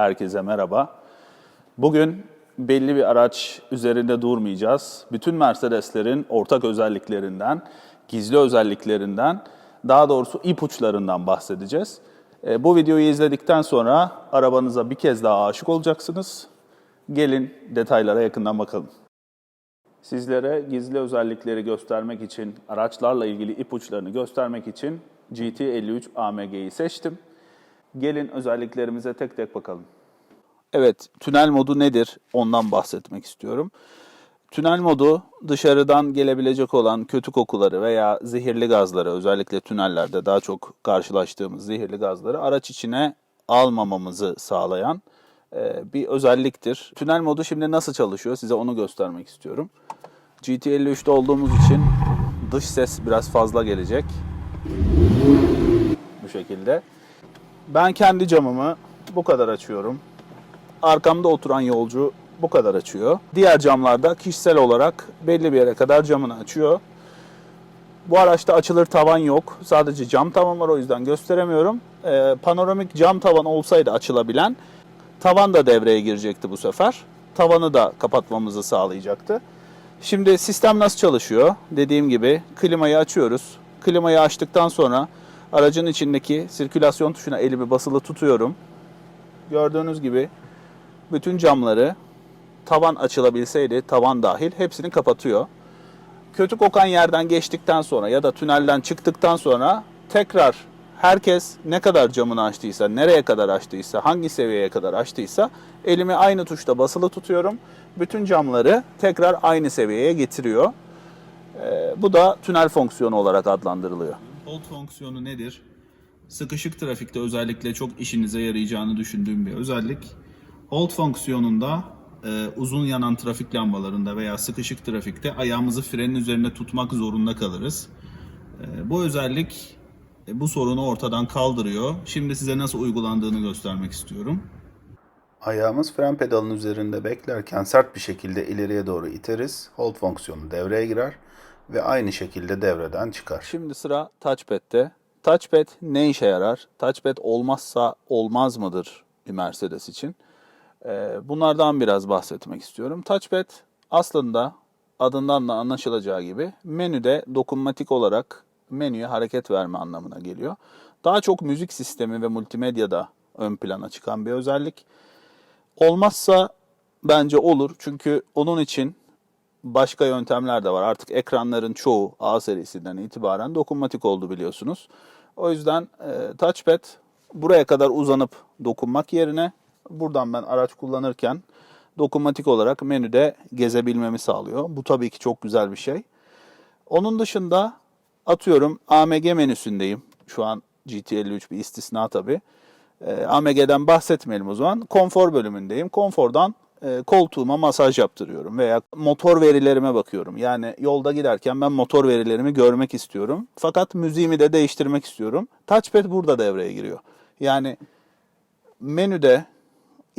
Herkese merhaba. Bugün belli bir araç üzerinde durmayacağız. Bütün Mercedeslerin ortak özelliklerinden, gizli özelliklerinden, daha doğrusu ipuçlarından bahsedeceğiz. E, Bu videoyu izledikten sonra arabanıza bir kez daha aşık olacaksınız. Gelin detaylara yakından bakalım. Sizlere gizli özellikleri göstermek için, araçlarla ilgili ipuçlarını göstermek için GT53 AMG'yi seçtim. Gelin özelliklerimize tek tek bakalım. Evet, tünel modu nedir? Ondan bahsetmek istiyorum. Tünel modu dışarıdan gelebilecek olan kötü kokuları veya zehirli gazları, özellikle tünellerde daha çok karşılaştığımız zehirli gazları araç içine almamamızı sağlayan e, bir özelliktir. Tünel modu şimdi nasıl çalışıyor? Size onu göstermek istiyorum. GT53'te olduğumuz için dış ses biraz fazla gelecek. Bu şekilde. Ben kendi camımı bu kadar açıyorum. Arkamda oturan yolcu bu kadar açıyor. Diğer camlarda kişisel olarak belli bir yere kadar camını açıyor. Bu araçta açılır tavan yok. Sadece cam tavan var o yüzden gösteremiyorum. Ee, panoramik cam tavan olsaydı açılabilen tavan da devreye girecekti bu sefer. Tavanı da kapatmamızı sağlayacaktı. Şimdi sistem nasıl çalışıyor? Dediğim gibi klimayı açıyoruz. Klimayı açtıktan sonra aracın içindeki sirkülasyon tuşuna elimi basılı tutuyorum. Gördüğünüz gibi bütün camları tavan açılabilseydi tavan dahil hepsini kapatıyor. Kötü kokan yerden geçtikten sonra ya da tünelden çıktıktan sonra tekrar herkes ne kadar camını açtıysa, nereye kadar açtıysa, hangi seviyeye kadar açtıysa elimi aynı tuşta basılı tutuyorum. Bütün camları tekrar aynı seviyeye getiriyor. Ee, bu da tünel fonksiyonu olarak adlandırılıyor. Hold fonksiyonu nedir? Sıkışık trafikte özellikle çok işinize yarayacağını düşündüğüm bir özellik. Hold fonksiyonunda e, uzun yanan trafik lambalarında veya sıkışık trafikte ayağımızı frenin üzerinde tutmak zorunda kalırız. E, bu özellik e, bu sorunu ortadan kaldırıyor. Şimdi size nasıl uygulandığını göstermek istiyorum. Ayağımız fren pedalının üzerinde beklerken sert bir şekilde ileriye doğru iteriz. Hold fonksiyonu devreye girer ve aynı şekilde devreden çıkar. Şimdi sıra touchpad'te. Touchpad ne işe yarar? Touchpad olmazsa olmaz mıdır bir Mercedes için? Ee, bunlardan biraz bahsetmek istiyorum. Touchpad aslında adından da anlaşılacağı gibi menüde dokunmatik olarak menüye hareket verme anlamına geliyor. Daha çok müzik sistemi ve multimedyada ön plana çıkan bir özellik. Olmazsa bence olur çünkü onun için başka yöntemler de var. Artık ekranların çoğu A serisinden itibaren dokunmatik oldu biliyorsunuz. O yüzden e, touchpad buraya kadar uzanıp dokunmak yerine buradan ben araç kullanırken dokunmatik olarak menüde gezebilmemi sağlıyor. Bu tabii ki çok güzel bir şey. Onun dışında atıyorum AMG menüsündeyim. Şu an GT53 bir istisna tabii. E, AMG'den bahsetmeyelim o zaman. Konfor bölümündeyim. Konfordan e, koltuğuma masaj yaptırıyorum veya motor verilerime bakıyorum. Yani yolda giderken ben motor verilerimi görmek istiyorum. Fakat müziğimi de değiştirmek istiyorum. Touchpad burada devreye giriyor. Yani menüde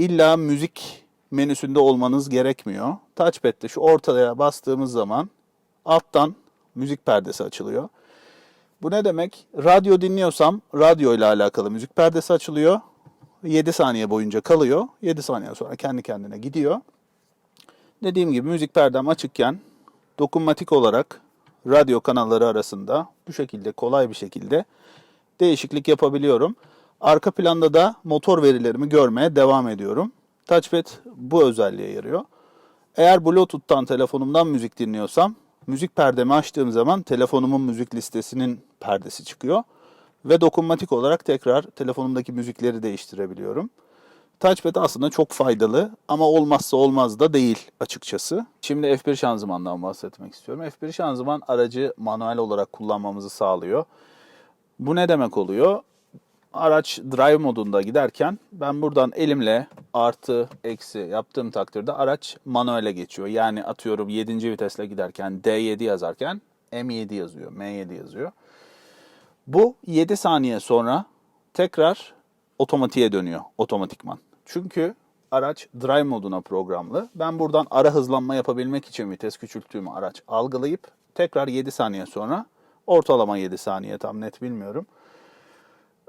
illa müzik menüsünde olmanız gerekmiyor. Touchpad'de şu ortaya bastığımız zaman alttan müzik perdesi açılıyor. Bu ne demek? Radyo dinliyorsam radyo ile alakalı müzik perdesi açılıyor. 7 saniye boyunca kalıyor. 7 saniye sonra kendi kendine gidiyor. Dediğim gibi müzik perdem açıkken dokunmatik olarak radyo kanalları arasında bu şekilde kolay bir şekilde değişiklik yapabiliyorum. Arka planda da motor verilerimi görmeye devam ediyorum. Touchpad bu özelliğe yarıyor. Eğer Bluetooth'tan telefonumdan müzik dinliyorsam müzik perdemi açtığım zaman telefonumun müzik listesinin perdesi çıkıyor. Ve dokunmatik olarak tekrar telefonumdaki müzikleri değiştirebiliyorum. Touchpad aslında çok faydalı ama olmazsa olmaz da değil açıkçası. Şimdi F1 şanzımandan bahsetmek istiyorum. F1 şanzıman aracı manuel olarak kullanmamızı sağlıyor. Bu ne demek oluyor? Araç drive modunda giderken ben buradan elimle artı eksi yaptığım takdirde araç manuele geçiyor. Yani atıyorum 7. vitesle giderken D7 yazarken M7 yazıyor, M7 yazıyor. Bu 7 saniye sonra tekrar otomatiğe dönüyor otomatikman. Çünkü araç drive moduna programlı. Ben buradan ara hızlanma yapabilmek için vites küçülttüğümü araç algılayıp tekrar 7 saniye sonra ortalama 7 saniye tam net bilmiyorum.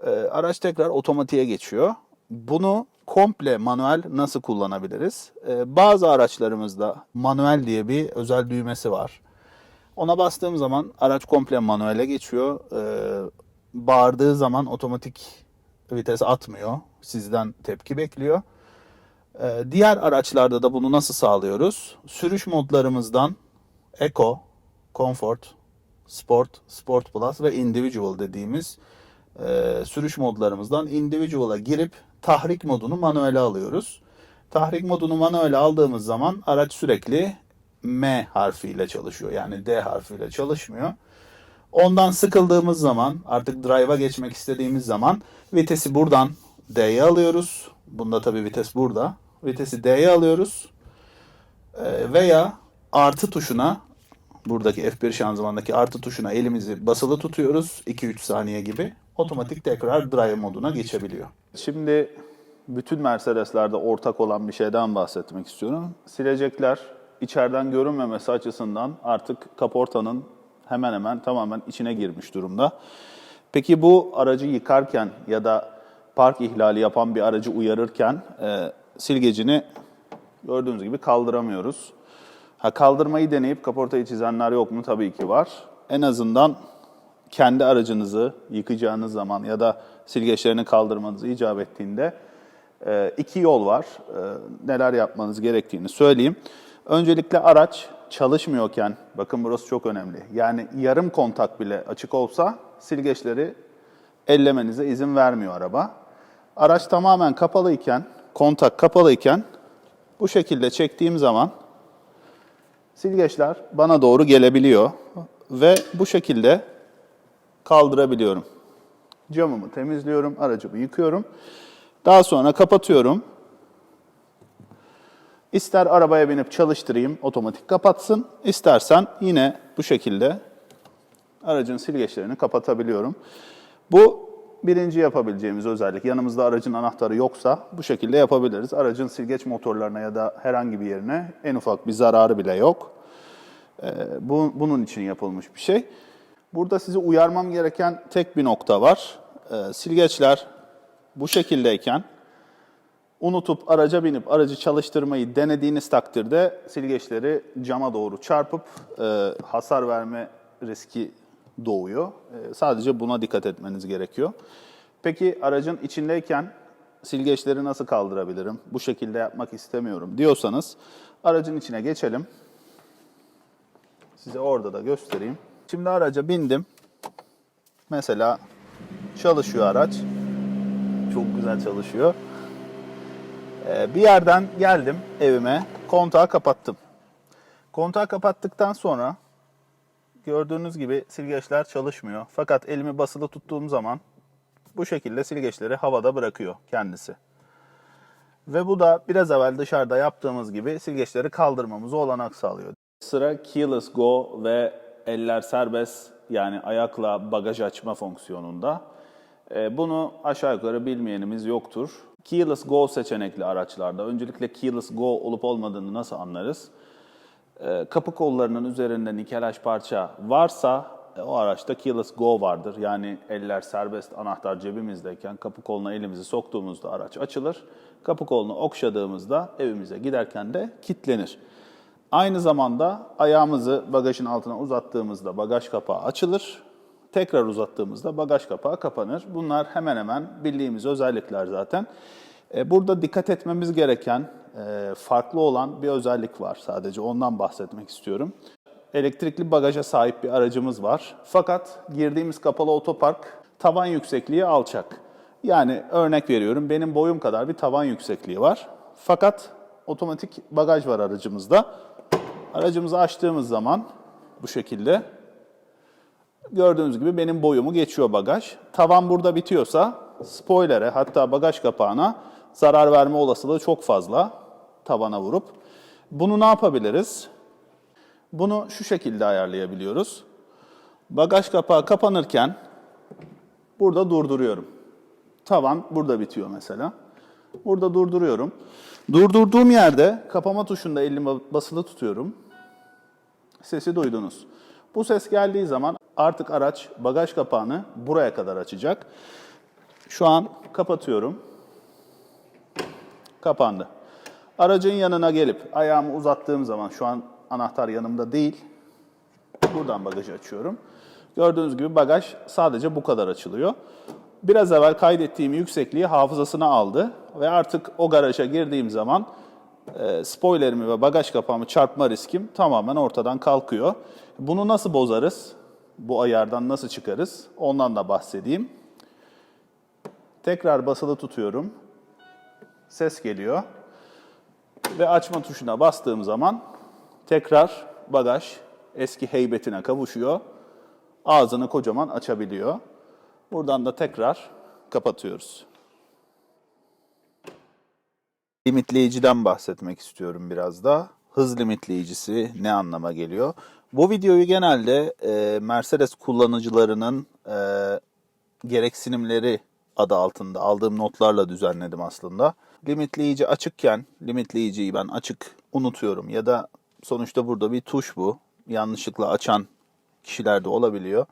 Ee, araç tekrar otomatiğe geçiyor. Bunu komple manuel nasıl kullanabiliriz? Ee, bazı araçlarımızda manuel diye bir özel düğmesi var. Ona bastığım zaman araç komple manuele geçiyor. Ee, bağırdığı zaman otomatik vites atmıyor. Sizden tepki bekliyor. Ee, diğer araçlarda da bunu nasıl sağlıyoruz? Sürüş modlarımızdan Eco, Comfort, Sport, Sport Plus ve Individual dediğimiz e, sürüş modlarımızdan Individual'a girip tahrik modunu manuele alıyoruz. Tahrik modunu manuele aldığımız zaman araç sürekli M harfiyle çalışıyor. Yani D harfiyle çalışmıyor. Ondan sıkıldığımız zaman artık drive'a geçmek istediğimiz zaman vitesi buradan D'ye alıyoruz. Bunda tabii vites burada. Vitesi D'ye alıyoruz. Ee, veya artı tuşuna buradaki F1 şanzımandaki artı tuşuna elimizi basılı tutuyoruz 2-3 saniye gibi. Otomatik tekrar drive moduna geçebiliyor. Şimdi bütün Mercedes'lerde ortak olan bir şeyden bahsetmek istiyorum. Silecekler içeriden görünmemesi açısından artık kaportanın hemen hemen tamamen içine girmiş durumda. Peki bu aracı yıkarken ya da park ihlali yapan bir aracı uyarırken e, silgecini gördüğünüz gibi kaldıramıyoruz. Ha kaldırmayı deneyip kaportayı çizenler yok mu? Tabii ki var. En azından kendi aracınızı yıkayacağınız zaman ya da silgeçlerini kaldırmanızı icap ettiğinde e, iki yol var. E, Neler yapmanız gerektiğini söyleyeyim. Öncelikle araç çalışmıyorken, bakın burası çok önemli. Yani yarım kontak bile açık olsa silgeçleri ellemenize izin vermiyor araba. Araç tamamen kapalıyken, kontak kapalıyken bu şekilde çektiğim zaman silgeçler bana doğru gelebiliyor ve bu şekilde kaldırabiliyorum. Camımı temizliyorum, aracımı yıkıyorum. Daha sonra kapatıyorum. İster arabaya binip çalıştırayım, otomatik kapatsın. İstersen yine bu şekilde aracın silgeçlerini kapatabiliyorum. Bu birinci yapabileceğimiz özellik. Yanımızda aracın anahtarı yoksa bu şekilde yapabiliriz. Aracın silgeç motorlarına ya da herhangi bir yerine en ufak bir zararı bile yok. Ee, bu, bunun için yapılmış bir şey. Burada sizi uyarmam gereken tek bir nokta var. Ee, silgeçler bu şekildeyken unutup araca binip aracı çalıştırmayı denediğiniz takdirde silgeçleri cama doğru çarpıp e, hasar verme riski doğuyor. E, sadece buna dikkat etmeniz gerekiyor. Peki aracın içindeyken silgeçleri nasıl kaldırabilirim? Bu şekilde yapmak istemiyorum diyorsanız aracın içine geçelim. Size orada da göstereyim. Şimdi araca bindim. Mesela çalışıyor araç. Çok güzel çalışıyor. Ee, bir yerden geldim evime, kontağı kapattım. Kontağı kapattıktan sonra gördüğünüz gibi silgeçler çalışmıyor. Fakat elimi basılı tuttuğum zaman bu şekilde silgeçleri havada bırakıyor kendisi. Ve bu da biraz evvel dışarıda yaptığımız gibi silgeçleri kaldırmamızı olanak sağlıyor. Sıra Keyless Go ve eller serbest yani ayakla bagaj açma fonksiyonunda. Ee, Bunu aşağı yukarı bilmeyenimiz yoktur. Keyless Go seçenekli araçlarda öncelikle Keyless Go olup olmadığını nasıl anlarız? Ee, Kapı kollarının üzerinde nikelaj parça varsa e, o araçta Keyless Go vardır. Yani eller serbest anahtar cebimizdeyken kapı koluna elimizi soktuğumuzda araç açılır. Kapı kolunu okşadığımızda evimize giderken de kilitlenir. Aynı zamanda ayağımızı bagajın altına uzattığımızda bagaj kapağı açılır. Tekrar uzattığımızda bagaj kapağı kapanır. Bunlar hemen hemen bildiğimiz özellikler zaten. E, Burada dikkat etmemiz gereken e, farklı olan bir özellik var. Sadece ondan bahsetmek istiyorum. Elektrikli bagaja sahip bir aracımız var. Fakat girdiğimiz kapalı otopark tavan yüksekliği alçak. Yani örnek veriyorum benim boyum kadar bir tavan yüksekliği var. Fakat otomatik bagaj var aracımızda. Aracımızı açtığımız zaman bu şekilde gördüğünüz gibi benim boyumu geçiyor bagaj. Tavan burada bitiyorsa spoilere hatta bagaj kapağına zarar verme olasılığı çok fazla tavana vurup. Bunu ne yapabiliriz? Bunu şu şekilde ayarlayabiliyoruz. Bagaj kapağı kapanırken burada durduruyorum. Tavan burada bitiyor mesela. Burada durduruyorum. Durdurduğum yerde kapama tuşunda elimi basılı tutuyorum. Sesi duydunuz. Bu ses geldiği zaman artık araç bagaj kapağını buraya kadar açacak. Şu an kapatıyorum. Kapandı. Aracın yanına gelip ayağımı uzattığım zaman şu an anahtar yanımda değil. Buradan bagajı açıyorum. Gördüğünüz gibi bagaj sadece bu kadar açılıyor. Biraz evvel kaydettiğim yüksekliği hafızasına aldı ve artık o garaja girdiğim zaman e, spoilerimi ve bagaj kapağımı çarpma riskim tamamen ortadan kalkıyor. Bunu nasıl bozarız? Bu ayardan nasıl çıkarız? Ondan da bahsedeyim. Tekrar basılı tutuyorum. Ses geliyor. Ve açma tuşuna bastığım zaman tekrar bagaj eski heybetine kavuşuyor. Ağzını kocaman açabiliyor. Buradan da tekrar kapatıyoruz. Limitleyiciden bahsetmek istiyorum biraz da. Hız limitleyicisi ne anlama geliyor? Bu videoyu genelde e, Mercedes kullanıcılarının e, gereksinimleri adı altında aldığım notlarla düzenledim aslında. Limitleyici açıkken limitleyiciyi ben açık unutuyorum ya da sonuçta burada bir tuş bu. Yanlışlıkla açan kişiler de olabiliyor.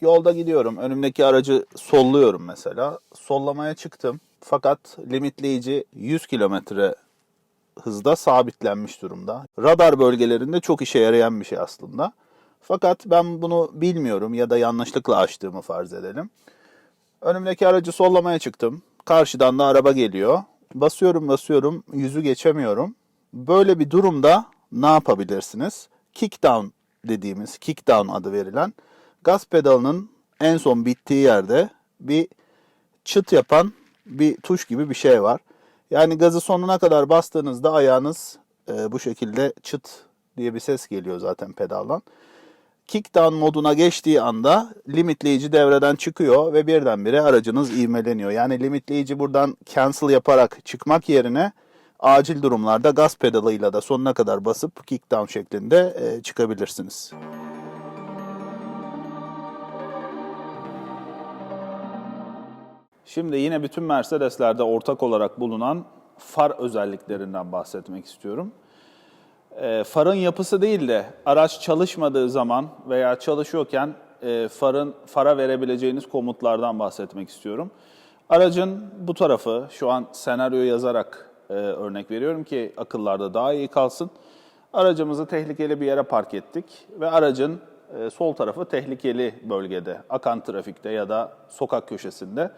Yolda gidiyorum. Önümdeki aracı solluyorum mesela. Sollamaya çıktım. Fakat limitleyici 100 kilometre hızda sabitlenmiş durumda. Radar bölgelerinde çok işe yarayan bir şey aslında. Fakat ben bunu bilmiyorum ya da yanlışlıkla açtığımı farz edelim. Önümdeki aracı sollamaya çıktım. Karşıdan da araba geliyor. Basıyorum basıyorum yüzü geçemiyorum. Böyle bir durumda ne yapabilirsiniz? Kickdown dediğimiz, kickdown adı verilen gaz pedalının en son bittiği yerde bir çıt yapan bir tuş gibi bir şey var. Yani gazı sonuna kadar bastığınızda ayağınız e, bu şekilde çıt diye bir ses geliyor zaten pedaldan. Kickdown moduna geçtiği anda limitleyici devreden çıkıyor ve birdenbire aracınız ivmeleniyor. Yani limitleyici buradan cancel yaparak çıkmak yerine acil durumlarda gaz pedalıyla da sonuna kadar basıp kickdown şeklinde e, çıkabilirsiniz. Şimdi yine bütün Mercedes'lerde ortak olarak bulunan far özelliklerinden bahsetmek istiyorum. E, farın yapısı değil de araç çalışmadığı zaman veya çalışıyorken e, farın fara verebileceğiniz komutlardan bahsetmek istiyorum. Aracın bu tarafı şu an senaryo yazarak e, örnek veriyorum ki akıllarda daha iyi kalsın. Aracımızı tehlikeli bir yere park ettik ve aracın e, sol tarafı tehlikeli bölgede, akan trafikte ya da sokak köşesinde.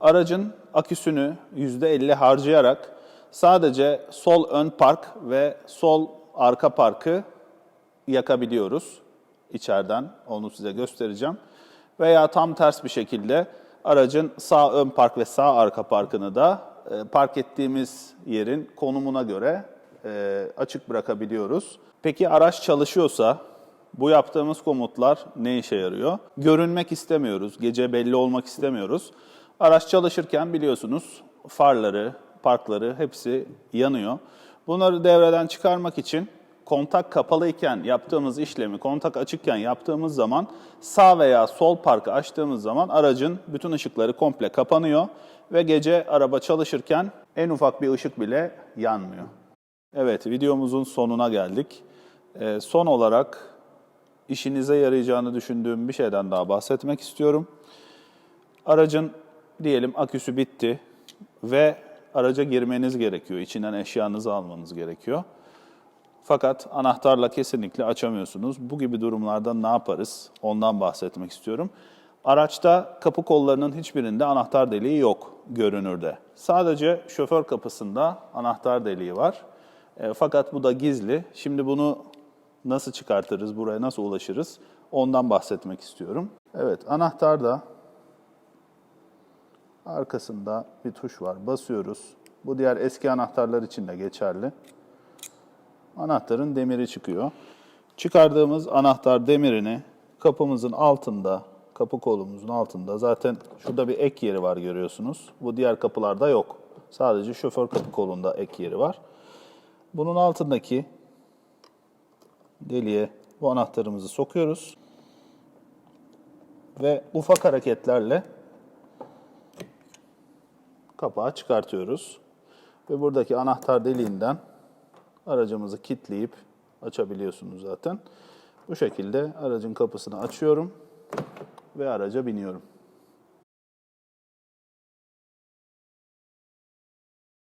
Aracın aküsünü %50 harcayarak sadece sol ön park ve sol arka parkı yakabiliyoruz içeriden. Onu size göstereceğim. Veya tam ters bir şekilde aracın sağ ön park ve sağ arka parkını da e, park ettiğimiz yerin konumuna göre e, açık bırakabiliyoruz. Peki araç çalışıyorsa bu yaptığımız komutlar ne işe yarıyor? Görünmek istemiyoruz, gece belli olmak istemiyoruz. Araç çalışırken biliyorsunuz farları, parkları hepsi yanıyor. Bunları devreden çıkarmak için kontak kapalıyken yaptığımız işlemi kontak açıkken yaptığımız zaman sağ veya sol parkı açtığımız zaman aracın bütün ışıkları komple kapanıyor ve gece araba çalışırken en ufak bir ışık bile yanmıyor. Evet videomuzun sonuna geldik. Ee, son olarak işinize yarayacağını düşündüğüm bir şeyden daha bahsetmek istiyorum. Aracın diyelim aküsü bitti ve araca girmeniz gerekiyor. İçinden eşyanızı almanız gerekiyor. Fakat anahtarla kesinlikle açamıyorsunuz. Bu gibi durumlarda ne yaparız? Ondan bahsetmek istiyorum. Araçta kapı kollarının hiçbirinde anahtar deliği yok görünürde. Sadece şoför kapısında anahtar deliği var. E, fakat bu da gizli. Şimdi bunu nasıl çıkartırız, buraya nasıl ulaşırız? Ondan bahsetmek istiyorum. Evet, anahtar da arkasında bir tuş var. Basıyoruz. Bu diğer eski anahtarlar için de geçerli anahtarın demiri çıkıyor. Çıkardığımız anahtar demirini kapımızın altında, kapı kolumuzun altında zaten şurada bir ek yeri var görüyorsunuz. Bu diğer kapılarda yok. Sadece şoför kapı kolunda ek yeri var. Bunun altındaki deliğe bu anahtarımızı sokuyoruz. Ve ufak hareketlerle kapağı çıkartıyoruz. Ve buradaki anahtar deliğinden aracımızı kilitleyip açabiliyorsunuz zaten. Bu şekilde aracın kapısını açıyorum ve araca biniyorum.